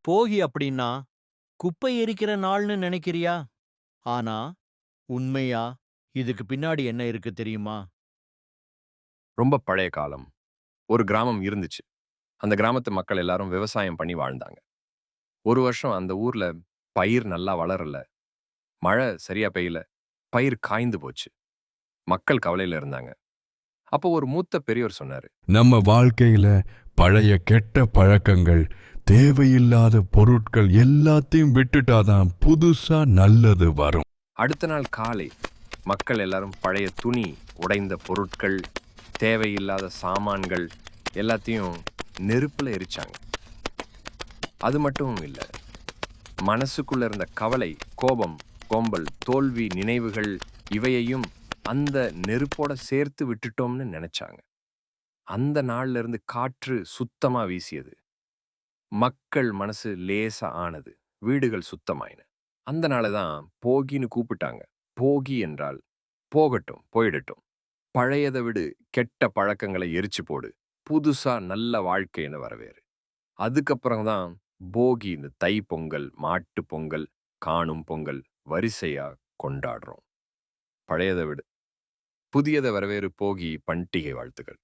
போகி அப்படின்னா குப்பை எரிக்கிற நாள்னு நினைக்கிறியா? ஆனா உண்மையா? இதுக்கு பின்னாடி என்ன இருக்கு தெரியுமா? ரொம்ப பழைய காலம். ஒரு கிராமம் இருந்துச்சு. அந்த கிராமத்து மக்கள் எல்லாரும் விவசாயம் பண்ணி வாழ்ந்தாங்க. ஒரு வருஷம் அந்த ஊர்ல பயிர் நல்லா வளரல. மழை சரியா பெய்யல. பயிர் காய்ந்து போச்சு. மக்கள் கவலையில இருந்தாங்க. அப்போ ஒரு மூத்த பெரியவர் சொன்னாரு. நம்ம வாழ்க்கையில பழைய கெட்ட பழக்கங்கள் தேவையில்லாத பொருட்கள் எல்லாத்தையும் விட்டுட்டாதான் புதுசா நல்லது வரும். அடுத்த நாள் காலை மக்கள் எல்லாரும் பழைய துணி உடைந்த பொருட்கள் தேவையில்லாத சாமான்கள் எல்லாத்தையும் நெருப்பில் எரிச்சாங்க. அது மட்டும் இல்லை மனசுக்குள்ள இருந்த கவலை கோபம் கோம்பல் தோல்வி நினைவுகள் இவையையும் அந்த நெருப்போட சேர்த்து விட்டுட்டோம்னு நினைச்சாங்க. அந்த நாள்ல இருந்து காற்று சுத்தமா வீசியது. மக்கள் மனசு லேசா ஆனது. வீடுகள் சுத்தமாயின. அந்த நாளை தான் போகின்னு கூப்பிட்டாங்க. போகி என்றால் போகட்டும் போயிடட்டும். பழையதை விடு கெட்ட பழக்கங்களை எரிச்சு போடு. புதுசா நல்ல வாழ்க்கைன்னு வரவேறு. அதுக்கப்புறம் தான் போகின்னு தை பொங்கல் மாட்டு பொங்கல் காணும் பொங்கல் வரிசையா கொண்டாடுறோம். பழையதை விடு. புதியதை வரவேறு போகி பண்டிகை வாழ்த்துக்கள்